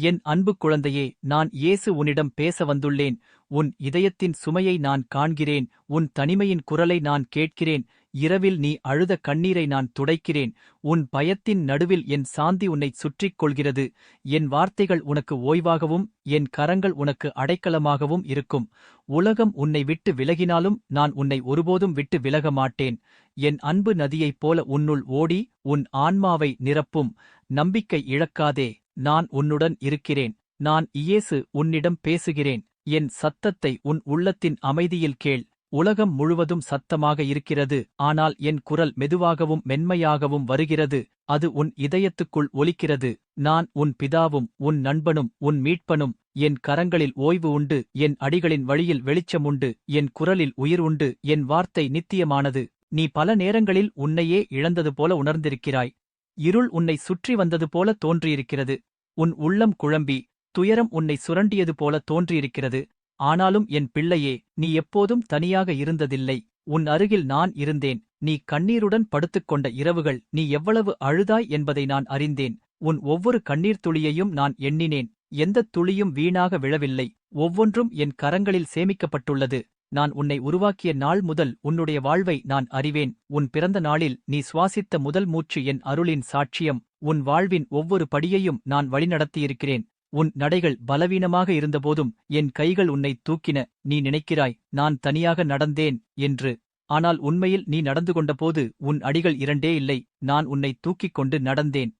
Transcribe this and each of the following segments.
என் அன்பு குழந்தையே நான் இயேசு உன்னிடம் பேச வந்துள்ளேன். உன் இதயத்தின் சுமையை நான் காண்கிறேன். உன் தனிமையின் குரலை நான் கேட்கிறேன். இரவில் நீ அழுத கண்ணீரை நான் துடைக்கிறேன். உன் பயத்தின் நடுவில் என் சாந்தி உன்னைச் சுற்றிக் கொள்கிறது என் வார்த்தைகள் உனக்கு ஓய்வாகவும் என் கரங்கள் உனக்கு அடைக்கலமாகவும் இருக்கும். உலகம் உன்னை விட்டு விலகினாலும் நான் உன்னை ஒருபோதும் விட்டு விலக மாட்டேன். என் அன்பு நதியைப் போல உன்னுள் ஓடி உன் ஆன்மாவை நிரப்பும். நம்பிக்கை இழக்காதே. நான் உன்னுடன் இருக்கிறேன். நான் இயேசு உன்னிடம் பேசுகிறேன். என் சத்தத்தை உன் உள்ளத்தின் அமைதியில் கேள். உலகம் முழுவதும் சத்தமாக இருக்கிறது. ஆனால் என் குரல் மெதுவாகவும் மென்மையாகவும் வருகிறது. அது உன் இதயத்துக்குள் ஒலிக்கிறது. நான் உன் பிதாவும் உன் நண்பனும் உன் மீட்பனும். என் கரங்களில் ஓய்வு உண்டு. என் அடிகளின் வழியில் வெளிச்சம் உண்டு. என் குரலில் உயிர் உண்டு. என் வார்த்தை நித்தியமானது. நீ பல நேரங்களில் உன்னையே இழந்தது போல உணர்ந்திருக்கிறாய். இருள் உன்னை சுற்றி வந்தது போல தோன்றியிருக்கிறது. உன் உள்ளம் குழம்பி துயரம் உன்னை சுரண்டியது போல தோன்றியிருக்கிறது. ஆனாலும் என் பிள்ளையே நீ எப்போதும் தனியாக இருந்ததில்லை. உன் அருகில் நான் இருந்தேன். நீ கண்ணீருடன் படுத்துக்கொண்ட இரவுகள் நீ எவ்வளவு அழுதாய் என்பதை நான் அறிந்தேன். உன் ஒவ்வொரு கண்ணீர் துளியையும் நான் எண்ணினேன். எந்தத் துளியும் வீணாக விழவில்லை. ஒவ்வொன்றும் என் கரங்களில் சேமிக்கப்பட்டுள்ளது. நான் உன்னை உருவாக்கிய நாள் முதல் உன்னுடைய வாழ்வை நான் அறிவேன். உன் பிறந்த நாளில் நீ சுவாசித்த முதல் மூச்சு என் அருளின் சாட்சியம். உன் வாழ்வின் ஒவ்வொரு படியையும் நான் வழிநடத்தியிருக்கிறேன். உன் நடைகள் பலவீனமாக இருந்தபோதும் என் கைகள் உன்னை தூக்கின. நீ நினைக்கிறாய் நான் தனியாக நடந்தேன் என்று. ஆனால் உண்மையில் நீ நடந்து கொண்டபோது உன் அடிகள் இரண்டே இல்லை நான் உன்னை தூக்கிக் கொண்டு நடந்தேன்.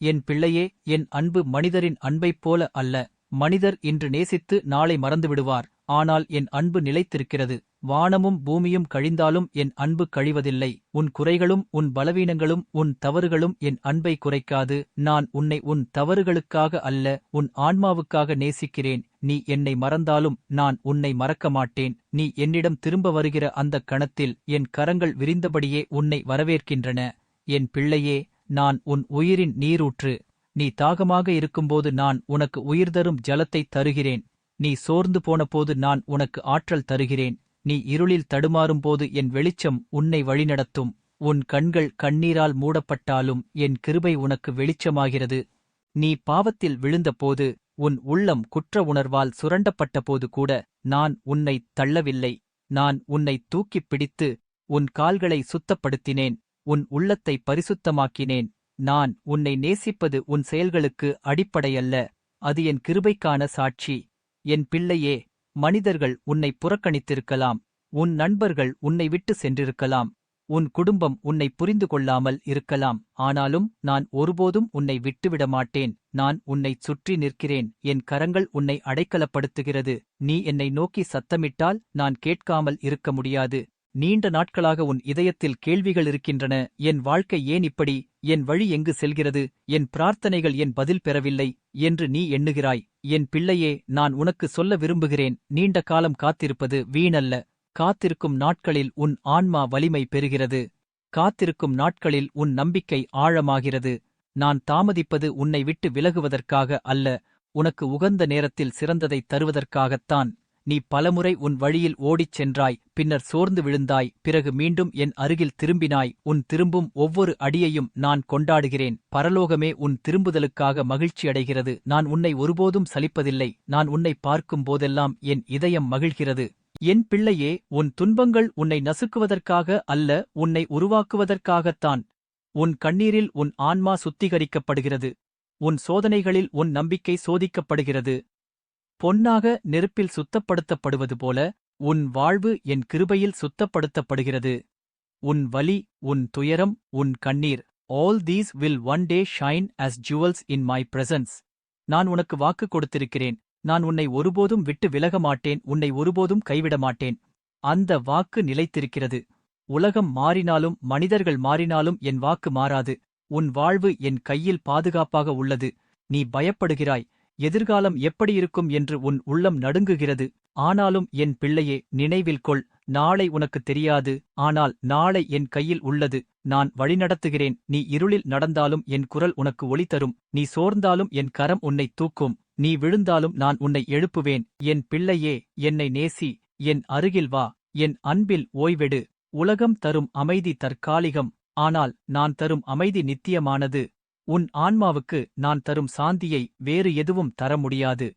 என் பிள்ளையே என் அன்பு மனிதரின் அன்பைப் போல அல்ல. மனிதர் இன்று நேசித்து நாளை மறந்துவிடுவார். ஆனால் என் அன்பு நிலைத்திருக்கிறது. வானமும் பூமியும் கழிந்தாலும் என் அன்பு கழிவதில்லை. உன் குறைகளும் உன் பலவீனங்களும் உன் தவறுகளும் என் அன்பை குறைக்காது. நான் உன்னை உன் தவறுகளுக்காக அல்ல உன் ஆன்மாவுக்காக நேசிக்கிறேன். நீ என்னை மறந்தாலும் நான் உன்னை மறக்க மாட்டேன். நீ என்னிடம் திரும்ப வருகிற அந்த கணத்தில் என் கரங்கள் விரிந்தபடியே உன்னை வரவேற்கின்றன. என் பிள்ளையே நான் உன் உயிரின் நீரூற்று. நீ தாகமாக இருக்கும்போது நான் உனக்கு உயிர்தரும் ஜலத்தைத் தருகிறேன். நீ சோர்ந்து போனபோது நான் உனக்கு ஆற்றல் தருகிறேன். நீ இருளில் தடுமாறும்போது என் வெளிச்சம் உன்னை வழிநடத்தும். உன் கண்கள் கண்ணீரால் மூடப்பட்டாலும் என் கிருபை உனக்கு வெளிச்சமாகிறது. நீ பாவத்தில் விழுந்தபோது உன் உள்ளம் குற்ற உணர்வால் சுரண்டப்பட்டபோது கூட நான் உன்னை தள்ளவில்லை. நான் உன்னை தூக்கிப் பிடித்து உன் கால்களை சுத்தப்படுத்தினேன். உன் உள்ளத்தை பரிசுத்தமாக்கினேன். நான் உன்னை நேசிப்பது உன் செயல்களுக்கு அடிப்படையல்ல. அது என் கிருபைக்கான சாட்சி. என் பிள்ளையே மனிதர்கள் உன்னை புறக்கணித்திருக்கலாம். உன் நண்பர்கள் உன்னை விட்டு சென்றிருக்கலாம். உன் குடும்பம் உன்னை புரிந்து கொள்ளாமல் இருக்கலாம். ஆனாலும் நான் ஒருபோதும் உன்னை விட்டுவிட மாட்டேன் நான் உன்னைச் சுற்றி நிற்கிறேன். என் கரங்கள் உன்னை அடைக்கலப்படுத்துகிறது. நீ என்னை நோக்கி சத்தமிட்டால் நான் கேட்காமல் இருக்க முடியாது. நீண்ட நாட்களாக உன் இதயத்தில் கேள்விகள் இருக்கின்றன. என் வாழ்க்கை ஏன் இப்படி? என் வழி எங்கு செல்கிறது? என் பிரார்த்தனைகள் என் பதில் பெறவில்லை என்று நீ எண்ணுகிறாய். என் பிள்ளையே நான் உனக்கு சொல்ல விரும்புகிறேன். நீண்ட காலம் காத்திருப்பது வீணல்ல. காத்திருக்கும் நாட்களில் உன் ஆன்மா வலிமை பெறுகிறது. காத்திருக்கும் நாட்களில் உன் நம்பிக்கை ஆழமாகிறது. நான் தாமதிப்பது உன்னை விட்டு விலகுவதற்காக அல்ல உனக்கு உகந்த நேரத்தில் சிறந்ததைத் தருவதற்காகத்தான். நீ பலமுறை உன் வழியில் ஓடிச் சென்றாய் பின்னர் சோர்ந்து விழுந்தாய் பிறகு மீண்டும் என் அருகில் திரும்பினாய் உன் திரும்பும் ஒவ்வொரு அடியையும் நான் கொண்டாடுகிறேன். பரலோகமே உன் திரும்புதலுக்காக மகிழ்ச்சியடைகிறது நான் உன்னை ஒருபோதும் சலிப்பதில்லை. நான் உன்னை பார்க்கும் போதெல்லாம் என் இதயம் மகிழ்கிறது. என் பிள்ளையே உன் துன்பங்கள் உன்னை நசுக்குவதற்காக அல்ல உன்னை உருவாக்குவதற்காகத்தான். உன் கண்ணீரில் உன் ஆன்மா சுத்திகரிக்கப்படுகிறது. உன் சோதனைகளில் உன் நம்பிக்கை சோதிக்கப்படுகிறது. பொன்னாக நெருப்பில் சுத்தப்படுத்தப்படுவது போல உன் வாழ்வு என் கிருபையில் சுத்தப்படுத்தப்படுகிறது. உன் வலி உன் துயரம் உன் கண்ணீர் all these will one day shine as jewels in my presence நான் உனக்கு வாக்கு கொடுத்திருக்கிறேன். நான் உன்னை ஒருபோதும் விட்டு விலக மாட்டேன். உன்னை ஒருபோதும் கைவிட மாட்டேன். அந்த வாக்கு நிலைத்திருக்கிறது. உலகம் மாறினாலும் மனிதர்கள் மாறினாலும் என் வாக்கு மாறாது. உன் வாழ்வு என் கையில் பாதுகாப்பாக உள்ளது. நீ பயப்படுகிறாய். எதிர்காலம் எப்படியிருக்கும் என்று உன் உள்ளம் நடுங்குகிறது. ஆனாலும் என் பிள்ளையே நினைவில் கொள் நாளை உனக்கு தெரியாது. ஆனால் நாளை என் கையில் உள்ளது. நான் வழிநடத்துகிறேன். நீ இருளில் நடந்தாலும் என் குரல் உனக்கு ஒளி தரும். நீ சோர்ந்தாலும் என் கரம் உன்னை தூக்கும். நீ விழுந்தாலும் நான் உன்னை எழுப்புவேன். என் பிள்ளையே என்னை நேசி. என் அருகில் வா. என் அன்பில் ஓய்வெடு. உலகம் தரும் அமைதி தற்காலிகம். ஆனால் நான் தரும் அமைதி நித்தியமானது. உன் ஆன்மாவுக்கு நான் தரும் சாந்தியை வேறு எதுவும் தர முடியாது.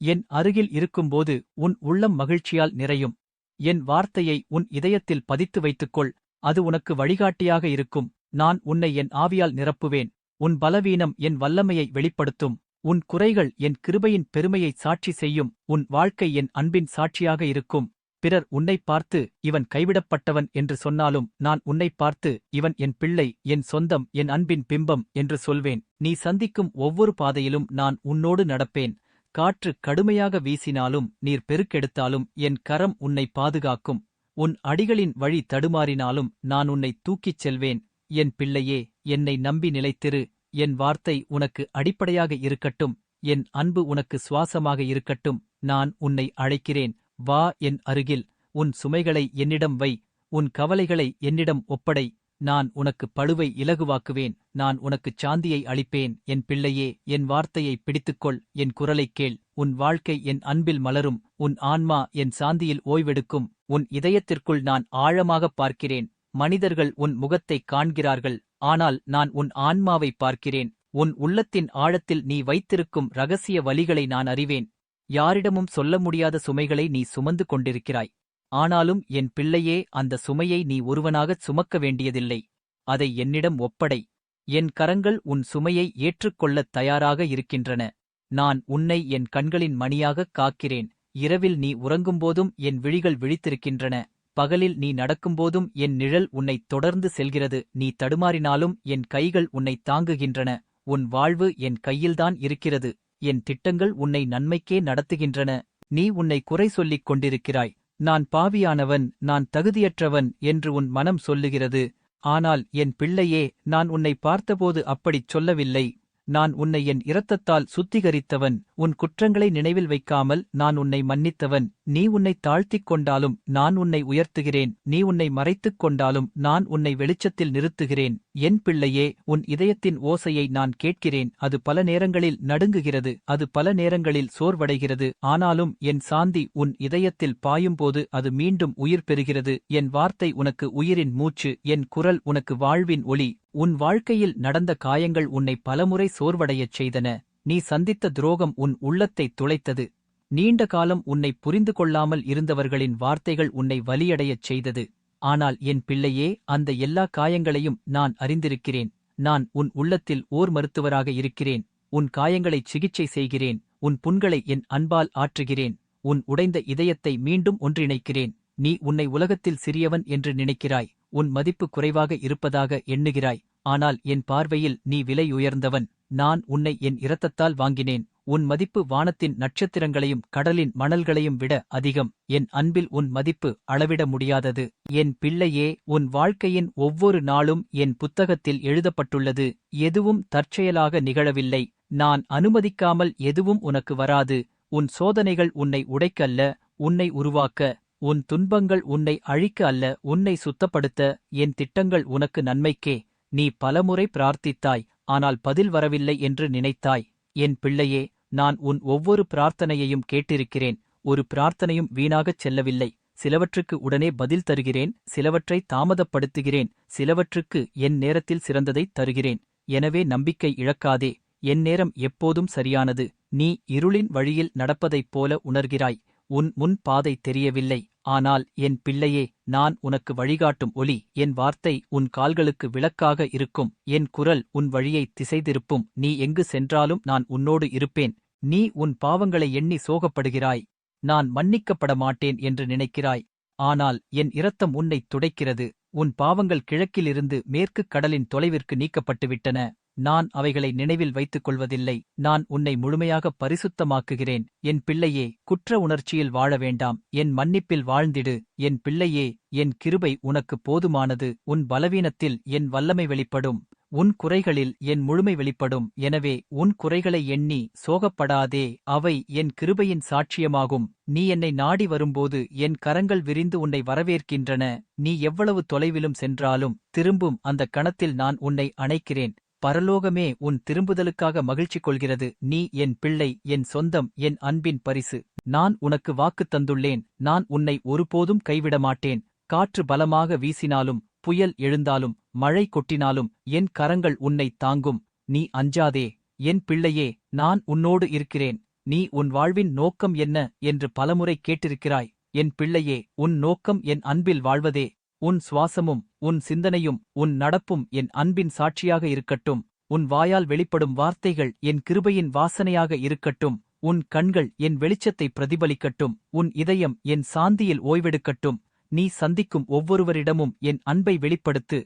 என் அருகில் இருக்கும்போது உன் உள்ளம் மகிழ்ச்சியால் நிறையும். என் வார்த்தையை உன் இதயத்தில் பதித்து வைத்துக்கொள். அது உனக்கு வழிகாட்டியாக இருக்கும். நான் உன்னை என் ஆவியால் நிரப்புவேன். உன் பலவீனம் என் வல்லமையை வெளிப்படுத்தும். உன் குறைகள் என் கிருபையின் பெருமையை சாட்சி செய்யும். உன் வாழ்க்கை என் அன்பின் சாட்சியாக இருக்கும். பிறர் உன்னைப் பார்த்து இவன் கைவிடப்பட்டவன் என்று சொன்னாலும் நான் உன்னைப் பார்த்து இவன் என் பிள்ளை என் சொந்தம் என் அன்பின் பிம்பம் என்று சொல்வேன். நீ சந்திக்கும் ஒவ்வொரு பாதையிலும் நான் உன்னோடு நடப்பேன். காற்று கடுமையாக வீசினாலும் நீர் பெருக்கெடுத்தாலும் என் கரம் உன்னை பாதுகாக்கும். உன் அடிகளின் வழி தடுமாறினாலும் நான் உன்னை தூக்கிச் செல்வேன். என் பிள்ளையே என்னை நம்பி நிலைத்திரு. என் வார்த்தை உனக்கு அடிப்படையாக இருக்கட்டும். என் அன்பு உனக்கு சுவாசமாக இருக்கட்டும். நான் உன்னை அழைக்கிறேன். வா என் அருகில் உன் சுமைகளை என்னிடம் வை உன் கவலைகளை என்னிடம் ஒப்படை நான் உனக்கு பழுவை இலகுவாக்குவேன் நான் உனக்குச் சாந்தியை அளிப்பேன் என் பிள்ளையே என் வார்த்தையை பிடித்துக்கொள் என் குரலைக் கேள் உன் வாழ்க்கை என் அன்பில் மலரும் உன் ஆன்மா என் சாந்தியில் ஓய்வெடுக்கும் உன் இதயத்திற்குள் நான் ஆழமாகப் பார்க்கிறேன் மனிதர்கள் உன் முகத்தைக் காண்கிறார்கள் ஆனால் நான் உன் ஆன்மாவை பார்க்கிறேன் உன் உள்ளத்தின் ஆழத்தில் நீ வைத்திருக்கும் ரகசிய வலிகளை நான் அறிவேன். யாரிடமும் சொல்ல முடியாத சுமைகளை நீ சுமந்து கொண்டிருக்கிறாய். ஆனாலும் என் பிள்ளையே அந்த சுமையை நீ ஒருவனாகச் சுமக்க வேண்டியதில்லை. அதை என்னிடம் ஒப்படை. என் கரங்கள் உன் சுமையை ஏற்றுக்கொள்ளத் தயாராக இருக்கின்றன. நான் உன்னை என் கண்களின் மணியாகக் காக்கிறேன். இரவில் நீ உறங்கும்போதும் என் விழிகள் விழித்திருக்கின்றன. பகலில் நீ நடக்கும்போதும் என் நிழல் உன்னைத் தொடர்ந்து செல்கிறது. நீ தடுமாறினாலும் என் கைகள் உன்னைத் தாங்குகின்றன. உன் வாழ்வு என் கையில்தான் இருக்கிறது. என் திட்டங்கள் உன்னை நன்மைக்கே நடத்துகின்றன. நீ உன்னை குறை சொல்லிக் கொண்டிருக்கிறாய். நான் பாவியானவன் நான் தகுதியற்றவன் என்று உன் மனம் சொல்லுகிறது. ஆனால் என் பிள்ளையே நான் உன்னை பார்த்தபோது அப்படிச் சொல்லவில்லை. நான் உன்னை என் இரத்தத்தால் சுத்திகரித்தவன். உன் குற்றங்களை நினைவில் வைக்காமல் நான் உன்னை மன்னித்தவன். நீ உன்னை தாழ்த்திக் கொண்டாலும் நான் உன்னை உயர்த்துகிறேன். நீ உன்னை மறைத்துக் கொண்டாலும் நான் உன்னை வெளிச்சத்தில் நிறுத்துகிறேன். என் பிள்ளையே உன் இதயத்தின் ஓசையை நான் கேட்கிறேன். அது பல நேரங்களில் நடுங்குகிறது அது பல நேரங்களில் சோர்வடைகிறது. ஆனாலும் என் சாந்தி உன் இதயத்தில் பாயும்போது அது மீண்டும் உயிர் பெறுகிறது. என் வார்த்தை உனக்கு உயிரின் மூச்சு என் குரல் உனக்கு வாழ்வின் ஒளி. உன் வாழ்க்கையில் நடந்த காயங்கள் உன்னை பலமுறை சோர்வடையச் செய்தன. நீ சந்தித்த துரோகம் உன் உள்ளத்தைத் துளைத்தது. நீண்ட காலம் உன்னை புரிந்து கொள்ளாமல் இருந்தவர்களின் வார்த்தைகள் உன்னை வலியடையச் செய்தது. ஆனால் என் பிள்ளையே அந்த எல்லா காயங்களையும் நான் அறிந்திருக்கிறேன். நான் உன் உள்ளத்தில் ஓர் மருத்துவராக இருக்கிறேன். உன் காயங்களைச் சிகிச்சை செய்கிறேன். உன் புண்களை என் அன்பால் ஆற்றுகிறேன். உன் உடைந்த இதயத்தை மீண்டும் ஒன்றிணைக்கிறேன். நீ உன்னை உலகத்தில் சிறியவன் என்று நினைக்கிறாய். உன் மதிப்பு குறைவாக இருப்பதாக எண்ணுகிறாய். ஆனால் என் பார்வையில் நீ விலை உயர்ந்தவன். நான் உன்னை என் இரத்தத்தால் வாங்கினேன். உன் மதிப்பு வானத்தின் நட்சத்திரங்களையும் கடலின் மணல்களையும் விட அதிகம். என் அன்பில் உன் மதிப்பு அளவிட முடியாதது. என் பிள்ளையே உன் வாழ்க்கையின் ஒவ்வொரு நாளும் என் புத்தகத்தில் எழுதப்பட்டுள்ளது. எதுவும் தற்செயலாக நிகழவில்லை. நான் அனுமதிக்காமல் எதுவும் உனக்கு வராது. உன் சோதனைகள் உன்னை உடைக்கல்ல உன்னை உருவாக்க. உன் துன்பங்கள் உன்னை அழிக்க அல்ல உன்னை சுத்தப்படுத்த. என் திட்டங்கள் உனக்கு நன்மைக்கே. நீ பலமுறை பிரார்த்தித்தாய் ஆனால் பதில் வரவில்லை என்று நினைத்தாய். என் பிள்ளையே நான் உன் ஒவ்வொரு பிரார்த்தனையையும் கேட்டிருக்கிறேன். ஒரு பிரார்த்தனையும் வீணாகச் செல்லவில்லை. சிலவற்றுக்கு உடனே பதில் தருகிறேன். சிலவற்றை தாமதப்படுத்துகிறேன். சிலவற்றுக்கு என் நேரத்தில் சிறந்ததைத் தருகிறேன். எனவே நம்பிக்கை இழக்காதே. என் நேரம் எப்போதும் சரியானது. நீ இருளின் வழியில் நடப்பதைப் போல உணர்கிறாய். உன் முன் பாதை தெரியவில்லை. ஆனால் என் பிள்ளையே நான் உனக்கு வழிகாட்டும் ஒலி என் வார்த்தை உன் கால்களுக்கு விளக்காக இருக்கும். என் குரல் உன் வழியை திசைதிருப்பும். நீ எங்கு சென்றாலும் நான் உன்னோடு இருப்பேன். நீ உன் பாவங்களை எண்ணி சோகப்படுகிறாய். நான் மன்னிக்கப்பட மாட்டேன் என்று நினைக்கிறாய். ஆனால் என் இரத்தம் உன்னை துடைக்கிறது. உன் பாவங்கள் கிழக்கிலிருந்து மேற்குக் கடலின் தொலைவிற்கு நீக்கப்பட்டுவிட்டன. நான் அவைகளை நினைவில் வைத்துக் கொள்வதில்லை நான் உன்னை முழுமையாக பரிசுத்தமாக்குகிறேன். என் பிள்ளையே குற்ற உணர்ச்சியில் வாழ வேண்டாம். என் மன்னிப்பில் வாழ்ந்திடு. என் பிள்ளையே என் கிருபை உனக்கு போதுமானது. உன் பலவீனத்தில் என் வல்லமை வெளிப்படும். உன் குறைகளில் என் முழுமை வெளிப்படும். எனவே உன் குறைகளை எண்ணி சோகப்படாதே. அவை என் கிருபையின் சாட்சியமாகும். நீ என்னை நாடி வரும்போது என் கரங்கள் விரிந்து உன்னை வரவேற்கின்றன. நீ எவ்வளவு தொலைவிலும் சென்றாலும் திரும்பும் அந்த கணத்தில் நான் உன்னை அணைக்கிறேன். பரலோகமே உன் திரும்புதலுக்காக மகிழ்ச்சி கொள்கிறது. நீ என் பிள்ளை என் சொந்தம் என் அன்பின் பரிசு. நான் உனக்கு வாக்கு தந்துள்ளேன். நான் உன்னை ஒருபோதும் கைவிட மாட்டேன் காற்று பலமாக வீசினாலும் புயல் எழுந்தாலும் மழை கொட்டினாலும் என் கரங்கள் உன்னை தாங்கும். நீ அஞ்சாதே என் பிள்ளையே நான் உன்னோடு இருக்கிறேன். நீ உன் வாழ்வின் நோக்கம் என்ன என்று பலமுறை கேட்டிருக்கிறாய். என் பிள்ளையே உன் நோக்கம் என் அன்பில் வாழ்வதே. உன் சுவாசமும் உன் சிந்தனையும் உன் நடப்பும் என் அன்பின் சாட்சியாக இருக்கட்டும். உன் வாயால் வெளிப்படும் வார்த்தைகள் என் கிருபையின் வாசனையாக இருக்கட்டும். உன் கண்கள் என் வெளிச்சத்தை பிரதிபலிக்கட்டும். உன் இதயம் என் சாந்தியில் ஓய்வெடுக்கட்டும். நீ சந்திக்கும் ஒவ்வொருவரிடமும் என் அன்பை வெளிப்படுத்து.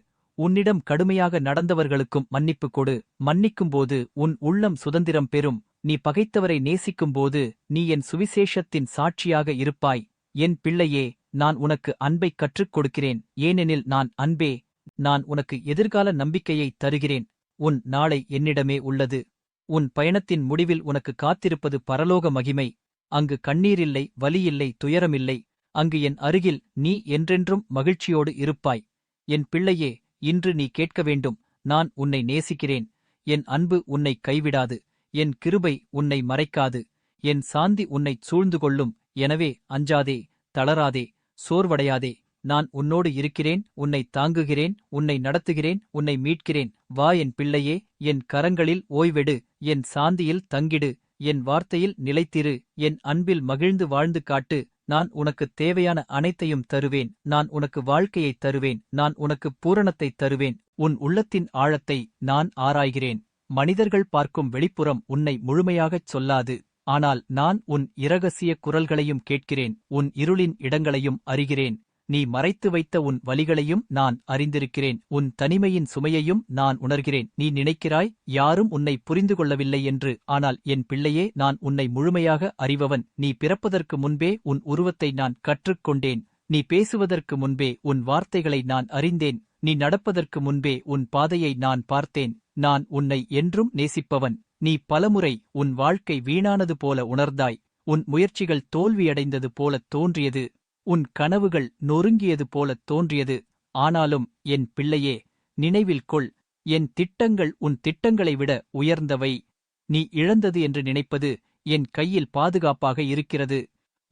உன்னிடம் கடுமையாக நடந்தவர்களுக்கும் மன்னிப்பு கொடு. மன்னிக்கும்போது உன் உள்ளம் சுதந்திரம் பெறும். நீ பகைத்தவரை நேசிக்கும்போது நீ என் சுவிசேஷத்தின் சாட்சியாக இருப்பாய். என் பிள்ளையே நான் உனக்கு அன்பைக் கற்றுக் கொடுக்கிறேன். ஏனெனில் நான் அன்பே நான் உனக்கு எதிர்கால நம்பிக்கையை தருகிறேன். உன் நாளை என்னிடமே உள்ளது. உன் பயணத்தின் முடிவில் உனக்கு காத்திருப்பது பரலோக மகிமை. அங்கு கண்ணீரில்லை வலியில்லை துயரமில்லை. அங்கு என் அருகில் நீ என்றென்றும் மகிழ்ச்சியோடு இருப்பாய். என் பிள்ளையே இன்று நீ கேட்க வேண்டும் நான் உன்னை நேசிக்கிறேன். என் அன்பு உன்னை கைவிடாது என் கிருபை உன்னை மறைக்காது. என் சாந்தி உன்னைச் சூழ்ந்து கொள்ளும் எனவே அஞ்சாதே தளராதே சோர்வடையாதே. நான் உன்னோடு இருக்கிறேன் உன்னை தாங்குகிறேன் உன்னை நடத்துகிறேன் உன்னை மீட்கிறேன். வா என் பிள்ளையே என் கரங்களில் ஓய்வெடு என் சாந்தியில் தங்கிடு என் வார்த்தையில் நிலைத்திரு என் அன்பில் மகிழ்ந்து வாழ்ந்து காட்டு. நான் உனக்கு தேவையான அனைத்தையும் தருவேன். நான் உனக்கு வாழ்க்கையைத் தருவேன். நான் உனக்கு பூரணத்தைத் தருவேன். உன் உள்ளத்தின் ஆழத்தை நான் ஆராய்கிறேன். மனிதர்கள் பார்க்கும் வெளிப்புறம் உன்னை முழுமையாகச் சொல்லாது. ஆனால் நான் உன் இரகசிய குரல்களையும் கேட்கிறேன். உன் இருளின் இடங்களையும் அறிகிறேன். நீ மறைத்து வைத்த உன் வலிகளையும் நான் அறிந்திருக்கிறேன். உன் தனிமையின் சுமையையும் நான் உணர்கிறேன். நீ நினைக்கிறாய் யாரும் உன்னை புரிந்து கொள்ளவில்லை என்று. ஆனால் என் பிள்ளையே நான் உன்னை முழுமையாக அறிபவன். நீ பிறப்பதற்கு முன்பே உன் உருவத்தை நான் கற்றுக்கொண்டேன். நீ பேசுவதற்கு முன்பே உன் வார்த்தைகளை நான் அறிந்தேன். நீ நடப்பதற்கு முன்பே உன் பாதையை நான் பார்த்தேன். நான் உன்னை என்றும் நேசிப்பவன். நீ பலமுறை உன் வாழ்க்கை வீணானது போல உணர்ந்தாய். உன் முயற்சிகள் தோல்வியடைந்தது போலத் தோன்றியது. உன் கனவுகள் நொறுங்கியது போலத் தோன்றியது. ஆனாலும் என் பிள்ளையே நினைவில் கொள். என் திட்டங்கள் உன் திட்டங்களை விட உயர்ந்தவை. நீ இழந்தது என்று நினைப்பது என் கையில் பாதுகாப்பாக இருக்கிறது.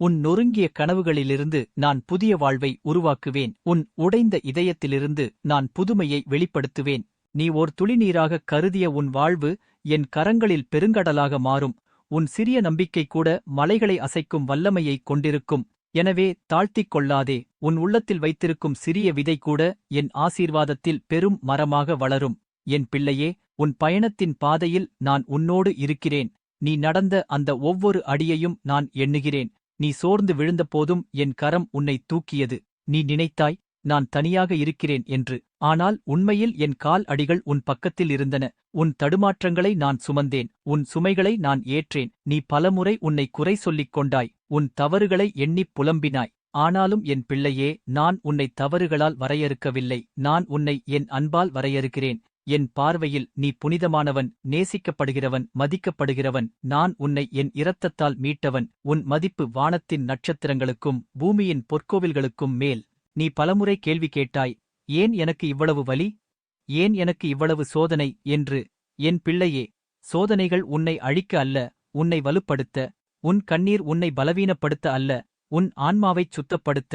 உன் நொறுங்கிய கனவுகளிலிருந்து நான் புதிய வாழ்வை உருவாக்குவேன். உன் உடைந்த இதயத்திலிருந்து நான் புதுமையை வெளிப்படுத்துவேன். நீ ஓர் துளிநீராக கருதிய உன் வாழ்வு என் கரங்களில் பெருங்கடலாக மாறும். உன் சிறிய நம்பிக்கை கூட மலைகளை அசைக்கும் வல்லமையைக் கொண்டிருக்கும். எனவே தாழ்த்திக் கொள்ளாதே உன் உள்ளத்தில் வைத்திருக்கும் சிறிய விதை கூட என் ஆசீர்வாதத்தில் பெரும் மரமாக வளரும். என் பிள்ளையே உன் பயணத்தின் பாதையில் நான் உன்னோடு இருக்கிறேன். நீ நடந்த அந்த ஒவ்வொரு அடியையும் நான் எண்ணுகிறேன். நீ சோர்ந்து விழுந்தபோதும் என் கரம் உன்னை தூக்கியது. நீ நினைத்தாய் நான் தனியாக இருக்கிறேன் என்று. ஆனால் உண்மையில் என் கால் அடிகள் உன் பக்கத்தில் இருந்தன. உன் தடுமாற்றங்களை நான் சுமந்தேன். உன் சுமைகளை நான் ஏற்றேன். நீ பலமுறை உன்னை குறை சொல்லிக் கொண்டாய். உன் தவறுகளை எண்ணிப் புலம்பினாய். ஆனாலும் என் பிள்ளையே நான் உன்னை தவறுகளால் வரையறுக்கவில்லை. நான் உன்னை என் அன்பால் வரையறுக்கிறேன். என் பார்வையில் நீ புனிதமானவன் நேசிக்கப்படுகிறவன் மதிக்கப்படுகிறவன். நான் உன்னை என் இரத்தத்தால் மீட்டவன். உன் மதிப்பு வானத்தின் நட்சத்திரங்களுக்கும் பூமியின் பொற்கோவில்களுக்கும் மேல். நீ பலமுறை கேள்வி கேட்டாய் ஏன் எனக்கு இவ்வளவு வலி? ஏன் எனக்கு இவ்வளவு சோதனை? என்று என் பிள்ளையே சோதனைகள் உன்னை அழிக்க அல்ல உன்னை வலுப்படுத்த. உன் கண்ணீர் உன்னை பலவீனப்படுத்த அல்ல உன் ஆன்மாவைச் சுத்தப்படுத்த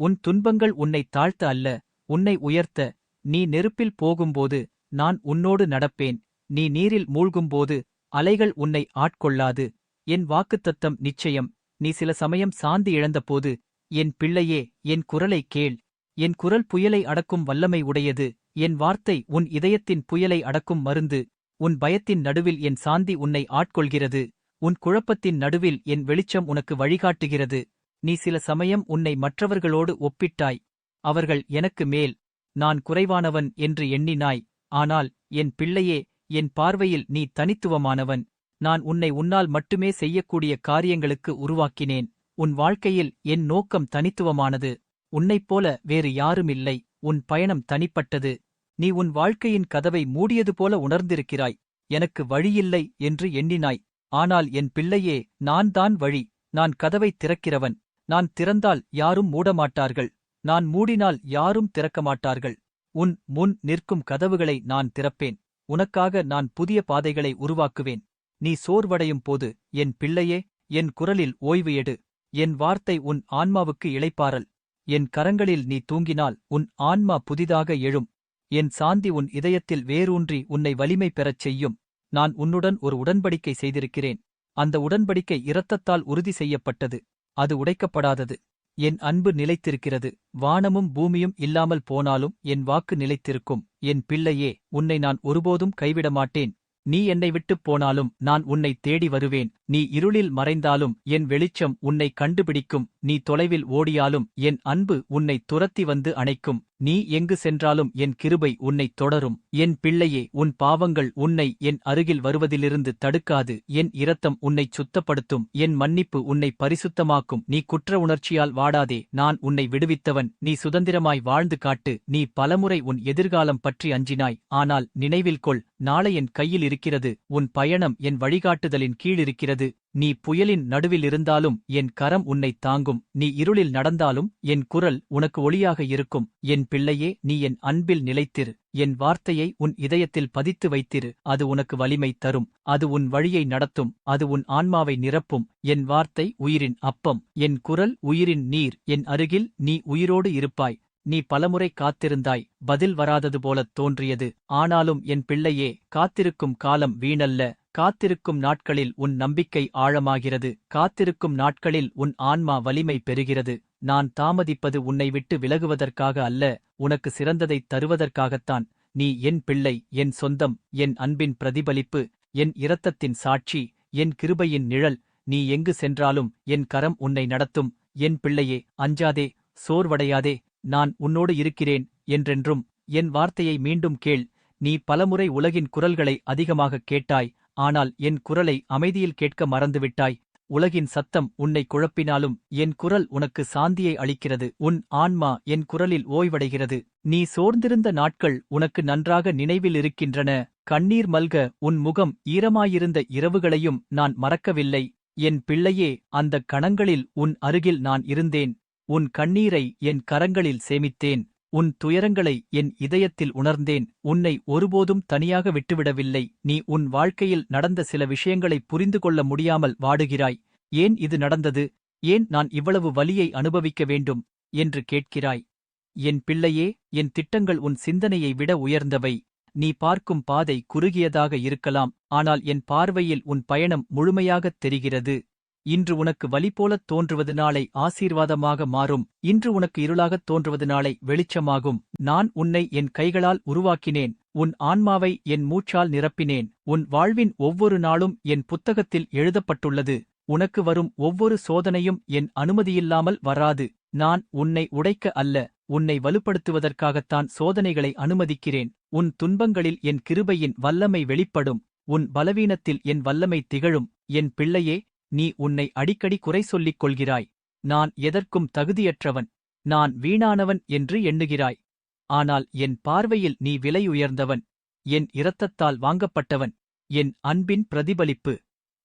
உன் துன்பங்கள் உன்னை தாழ்த்த அல்ல உன்னை உயர்த்த நீ நெருப்பில் போகும்போது நான் உன்னோடு நடப்பேன் நீ நீரில் மூழ்கும்போது அலைகள் உன்னை ஆட்கொள்ளாது. என் வாக்குத்தத்தம் நிச்சயம் நீ சில சமயம் சாந்தி இழந்தபோது என் பிள்ளையே என் குரலைக் கேள் என் குரல் புயலை அடக்கும் வல்லமை உடையது என் வார்த்தை உன் இதயத்தின் புயலை அடக்கும் மருந்து உன் பயத்தின் நடுவில் என் சாந்தி உன்னை ஆட்கொள்கிறது. உன் குழப்பத்தின் நடுவில் என் வெளிச்சம் உனக்கு வழிகாட்டுகிறது. நீ சில சமயம் உன்னை மற்றவர்களோடு ஒப்பிட்டாய். அவர்கள் எனக்கு மேல் நான் குறைவானவன் என்று எண்ணினாய். ஆனால் என் பிள்ளையே என் பார்வையில் நீ தனித்துவமானவன். நான் உன்னை உன்னால் மட்டுமே செய்யக்கூடிய காரியங்களுக்கு உருவாக்கினேன். உன் வாழ்க்கையில் என் நோக்கம் தனித்துவமானது. உன்னைப் போல வேறு யாருமில்லை. உன் பயணம் தனிப்பட்டது. நீ உன் வாழ்க்கையின் கதவை மூடியது போல உணர்ந்திருக்கிறாய். எனக்கு வழியில்லை என்று எண்ணினாய். ஆனால் என் பிள்ளையே நான் தான் வழி. நான் கதவை திறக்கிறவன். நான் திறந்தால் யாரும் மூடமாட்டார்கள். நான் மூடினால் யாரும் திறக்க மாட்டார்கள் உன் முன் நிற்கும் கதவுகளை நான் திறப்பேன். உனக்காக நான் புதிய பாதைகளை உருவாக்குவேன். நீ சோர்வடையும் போது என் பிள்ளையே என் குரலில் ஓய்வு எடு. என் வார்த்தை உன் ஆன்மாவுக்கு இளைப்பாறல். என் கரங்களில் நீ தூங்கினால் உன் ஆன்மா புதிதாக எழும். என் சாந்தி உன் இதயத்தில் வேரூன்றி உன்னை வலிமை பெறச் செய்யும். நான் உன்னுடன் ஒரு உடன்படிக்கை செய்திருக்கிறேன். அந்த உடன்படிக்கை இரத்தத்தால் உறுதி செய்யப்பட்டது. அது உடைக்கப்படாதது. என் அன்பு நிலைத்திருக்கிறது. வானமும் பூமியும் இல்லாமல் போனாலும் என் வாக்கு நிலைத்திருக்கும். என் பிள்ளையே உன்னை நான் ஒருபோதும் கைவிட மாட்டேன் நீ என்னை விட்டுப் போனாலும் நான் உன்னை தேடி வருவேன். நீ இருளில் மறைந்தாலும் என் வெளிச்சம் உன்னை கண்டுபிடிக்கும். நீ தொலைவில் ஓடியாலும் என் அன்பு உன்னை துரத்தி வந்து அணைக்கும். நீ எங்கு சென்றாலும் என் கிருபை உன்னை தொடரும். என் பிள்ளையே உன் பாவங்கள் உன்னை என் அருகில் வருவதிலிருந்து தடுக்காது. என் இரத்தம் உன்னைச் சுத்தப்படுத்தும். என் மன்னிப்பு உன்னை பரிசுத்தமாக்கும். நீ குற்ற உணர்ச்சியால் வாடாதே. நான் உன்னை விடுவித்தவன். நீ சுதந்திரமாய் வாழ்ந்து காட்டு. நீ பலமுறை உன் எதிர்காலம் பற்றி அஞ்சினாய். ஆனால் நினைவில் கொள் நாளை என் கையில் இருக்கிறது. உன் பயணம் என் வழிகாட்டுதலின் கீழ் இருக்கிறது. நீ புயலின் நடுவில் இருந்தாலும் என் கரம் உன்னைத் தாங்கும். நீ இருளில் நடந்தாலும் என் குரல் உனக்கு ஒளியாக இருக்கும். என் பிள்ளையே நீ என் அன்பில் நிலைத்திரு. என் வார்த்தையை உன் இதயத்தில் பதித்து வைத்திரு. அது உனக்கு வலிமை தரும். அது உன் வழியை நடத்தும். அது உன் ஆன்மாவை நிரப்பும். என் வார்த்தை உயிரின் அப்பம். என் குரல் உயிரின் நீர். என் அருகில் நீ உயிரோடு இருப்பாய். நீ பலமுறை காத்திருந்தாய். பதில் வராதது போலத் தோன்றியது. ஆனாலும் என் பிள்ளையே காத்திருக்கும் காலம் வீணல்ல. காத்திருக்கும் நாட்களில் உன் நம்பிக்கை ஆழமாகிறது. காத்திருக்கும் நாட்களில் உன் ஆன்மா வலிமை பெறுகிறது. நான் தாமதிப்பது உன்னை விட்டு விலகுவதற்காக அல்ல உனக்கு சிறந்ததைத் தருவதற்காகத்தான். நீ என் பிள்ளை என் சொந்தம் என் அன்பின் பிரதிபலிப்பு என் இரத்தத்தின் சாட்சி என் கிருபையின் நிழல். நீ எங்கு சென்றாலும் என் கரம் உன்னை நடத்தும். என் பிள்ளையே அஞ்சாதே சோர்வடையாதே நான் உன்னோடு இருக்கிறேன் என்றென்றும் என் வார்த்தையை மீண்டும் கேள். நீ பலமுறை உலகின் குரல்களை அதிகமாகக் கேட்டாய். ஆனால் என் குரலை அமைதியில் கேட்க மறந்துவிட்டாய். உலகின் சத்தம் உன்னை குழப்பினாலும் என் குரல் உனக்கு சாந்தியை அளிக்கிறது. உன் ஆன்மா என் குரலில் ஓய்வடைகிறது. நீ சோர்ந்திருந்த நாட்கள் உனக்கு நன்றாக நினைவில் இருக்கின்றன. கண்ணீர் மல்க உன் முகம் ஈரமாயிருந்த இரவுகளையும் நான் மறக்கவில்லை. என் பிள்ளையே அந்தக் கணங்களில் உன் அருகில் நான் இருந்தேன். உன் கண்ணீரை என் கரங்களில் சேமித்தேன். உன் துயரங்களை என் இதயத்தில் உணர்ந்தேன். உன்னை ஒருபோதும் தனியாக விட்டுவிடவில்லை. நீ உன் வாழ்க்கையில் நடந்த சில விஷயங்களை புரிந்து கொள்ள முடியாமல் வாடுகிறாய். ஏன் இது நடந்தது? ஏன் நான் இவ்வளவு வலியை அனுபவிக்க வேண்டும்? என்று கேட்கிறாய். என் பிள்ளையே என் திட்டங்கள் உன் சிந்தனையை விட உயர்ந்தவை. நீ பார்க்கும் பாதை குறுகியதாக இருக்கலாம். ஆனால் என் பார்வையில் உன் பயணம் முழுமையாகத் தெரிகிறது. இன்று உனக்கு வலி போலத் தோன்றுவது நாளை ஆசீர்வாதமாக மாறும். இன்று உனக்கு இருளாகத் தோன்றுவது நாளை வெளிச்சமாகும். நான் உன்னை என் கைகளால் உருவாக்கினேன். உன் ஆன்மாவை என் மூச்சால் நிரப்பினேன். உன் வாழ்வின் ஒவ்வொரு நாளும் என் புத்தகத்தில் எழுதப்பட்டுள்ளது. உனக்கு வரும் ஒவ்வொரு சோதனையும் என் அனுமதியில்லாமல் வராது. நான் உன்னை உடைக்க அல்ல. உன்னை வலுப்படுத்துவதற்காகத்தான் சோதனைகளை அனுமதிக்கிறேன். உன் துன்பங்களில் என் கிருபையின் வல்லமை வெளிப்படும். உன் பலவீனத்தில் என் வல்லமை திகழும். என் பிள்ளையே நீ உன்னை அடிக்கடி குறை சொல்லிக் கொள்கிறாய். நான் எதற்கும் தகுதியற்றவன். நான் வீணானவன் என்று எண்ணுகிறாய். ஆனால் என் பார்வையில் நீ விலை உயர்ந்தவன். என் இரத்தத்தால் வாங்கப்பட்டவன். என் அன்பின் பிரதிபலிப்பு.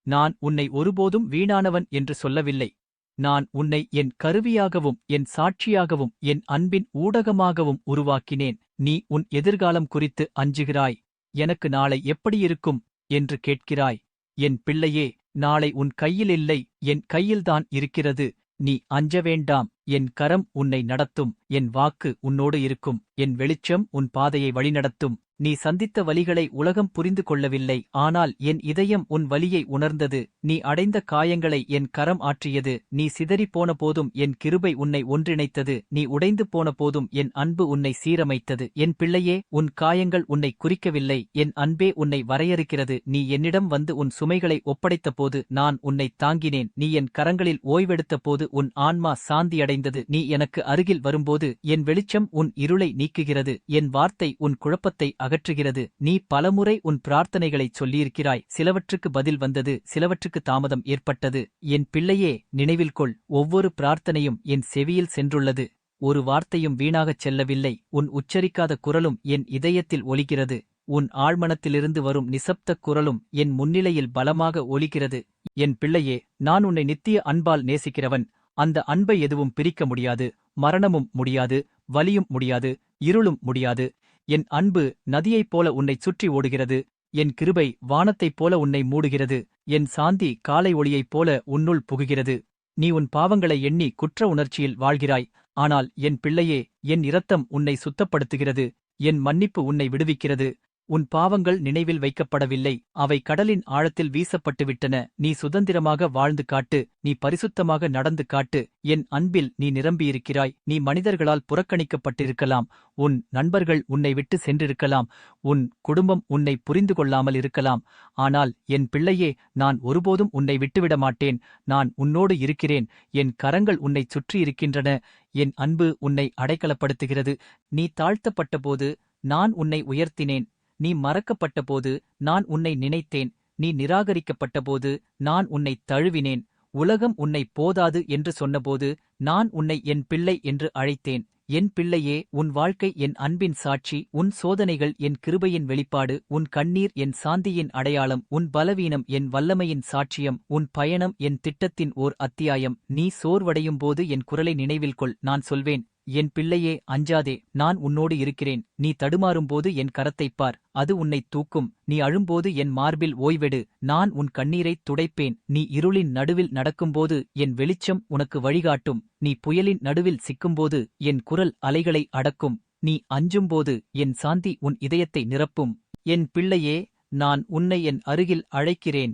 நான் உன்னை ஒருபோதும் வீணானவன் என்று சொல்லவில்லை. நான் உன்னை என் கருவியாகவும் என் சாட்சியாகவும் என் அன்பின் ஊடகமாகவும் உருவாக்கினேன். நீ உன் எதிர்காலம் குறித்து அஞ்சுகிறாய். எனக்கு நாளை எப்படியிருக்கும் என்று கேட்கிறாய். என் பிள்ளையே நாளை உன் கையில் இல்லை என் கையில்தான் இருக்கிறது. நீ அஞ்ச வேண்டாம் என் கரம் உன்னை நடத்தும் என் வாக்கு உன்னோடு இருக்கும் என் வெளிச்சம் உன் பாதையை வழிநடத்தும். நீ சந்தித்த வலிகளை உலகம் புரிந்து கொள்ளவில்லை ஆனால் என் இதயம் உன் வலியை உணர்ந்தது. நீ அடைந்த காயங்களை என் கரம் ஆற்றியது. நீ சிதறிப்போன போதும் என் கிருபை உன்னை ஒன்றிணைத்தது. நீ உடைந்து போன போதும் என் அன்பு உன்னை சீரமைத்தது. என் பிள்ளையே உன் காயங்கள் உன்னை குறிக்கவில்லை. என் அன்பே உன்னை வரையறுக்கிறது. நீ என்னிடம் வந்து உன் சுமைகளை ஒப்படைத்த போது நான் உன்னை தாங்கினேன். நீ என் கரங்களில் ஓய்வெடுத்த போது உன் ஆன்மா சாந்தியடைந்தது. நீ எனக்கு அருகில் வரும்போது என் வெளிச்சம் உன் இருளை நீக்குகிறது. என் வார்த்தை உன் குழப்பத்தை அகற்றுகிறது. நீ பலமுறை உன் பிரார்த்தனைகளைச் சொல்லியிருக்கிறாய். சிலவற்றுக்கு பதில் வந்தது சிலவற்றுக்கு தாமதம் ஏற்பட்டது. என் பிள்ளையே நினைவில் கொள். ஒவ்வொரு பிரார்த்தனையும் என் செவியில் சென்றுள்ளது. ஒரு வார்த்தையும் வீணாகச் செல்லவில்லை. உன் உச்சரிக்காத குரலும் என் இதயத்தில் ஒலிக்கிறது. உன் ஆழ்மனத்திலிருந்து வரும் நிசப்தக் குரலும் என் முன்னிலையில் பலமாக ஒலிக்கிறது. என் பிள்ளையே நான் உன்னை நித்திய அன்பால் நேசிக்கிறவன். அந்த அன்பை எதுவும் பிரிக்க முடியாது. மரணமும் முடியாது. வலியும் முடியாது. இருளும் முடியாது. என் அன்பு நதியைப் போல உன்னைச் சுற்றி ஓடுகிறது. என் கிருபை வானத்தைப் போல உன்னை மூடுகிறது. என் சாந்தி காலை ஒளியைப் போல உன்னுள் புகுகிறது. நீ உன் பாவங்களை எண்ணி குற்ற உணர்ச்சியில் வாழ்கிறாய். ஆனால் என் பிள்ளையே என் இரத்தம் உன்னை சுத்தப்படுத்துகிறது. என் மன்னிப்பு உன்னை விடுவிக்கிறது. உன் பாவங்கள் நினைவில் வைக்கப்படவில்லை அவை கடலின் ஆழத்தில் வீசப்பட்டுவிட்டன நீ சுதந்திரமாக வாழ்ந்து காட்டு நீ பரிசுத்தமாக நடந்து காட்டு என் அன்பில் நீ நிரம்பியிருக்கிறாய் நீ மனிதர்களால் புறக்கணிக்கப்பட்டிருக்கலாம் உன் நண்பர்கள் உன்னை விட்டு சென்றிருக்கலாம் உன் குடும்பம் உன்னை புரிந்து கொள்ளாமல் இருக்கலாம் ஆனால் என் பிள்ளையே நான் ஒருபோதும் உன்னை விட்டுவிட மாட்டேன் நான் உன்னோடு இருக்கிறேன் என் கரங்கள் உன்னை சுற்றியிருக்கின்றன என் அன்பு உன்னை அடைக்கலப்படுத்துகிறது நீ தாழ்த்தப்பட்டபோது நான் உன்னை உயர்த்தினேன் நீ மறக்கப்பட்டபோது நான் உன்னை நினைத்தேன். நீ நிராகரிக்கப்பட்டபோது நான் உன்னை தழுவினேன். உலகம் உன்னை போதாது என்று சொன்னபோது நான் உன்னை என் பிள்ளை என்று அழைத்தேன். என் பிள்ளையே உன் வாழ்க்கை என் அன்பின் சாட்சி உன் சோதனைகள் என் கிருபையின் வெளிப்பாடு உன் கண்ணீர் என் சாந்தியின் அடையாளம் உன் பலவீனம் என் வல்லமையின் சாட்சியம் உன் பயணம் என் திட்டத்தின் ஓர் அத்தியாயம். நீ சோர்வடையும் போது என் குரலை நினைவில் கொள். நான் சொல்வேன் என் பிள்ளையே அஞ்சாதே நான் உன்னோடு இருக்கிறேன். நீ தடுமாறும்போது என் கரத்தைப் பார். அது உன்னைத் தூக்கும். நீ அழும்போது என் மார்பில் ஓய்வெடு. நான் உன் கண்ணீரைத் துடைப்பேன். நீ இருளின் நடுவில் நடக்கும்போது என் வெளிச்சம் உனக்கு வழிகாட்டும். நீ புயலின் நடுவில் சிக்கும்போது என் குரல் அலைகளை அடக்கும். நீ அஞ்சும்போது என் சாந்தி உன் இதயத்தை நிரப்பும். என் பிள்ளையே நான் உன்னை என் அருகில் அழைக்கிறேன்.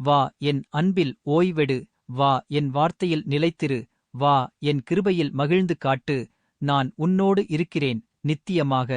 வா என் அன்பில் ஓய்வெடு. வா என் வார்த்தையில் நிலைத்திரு. வா என் கிருபையில் மகிழ்ந்து காட்டு. நான் உன்னோடு இருக்கிறேன் நித்தியமாக.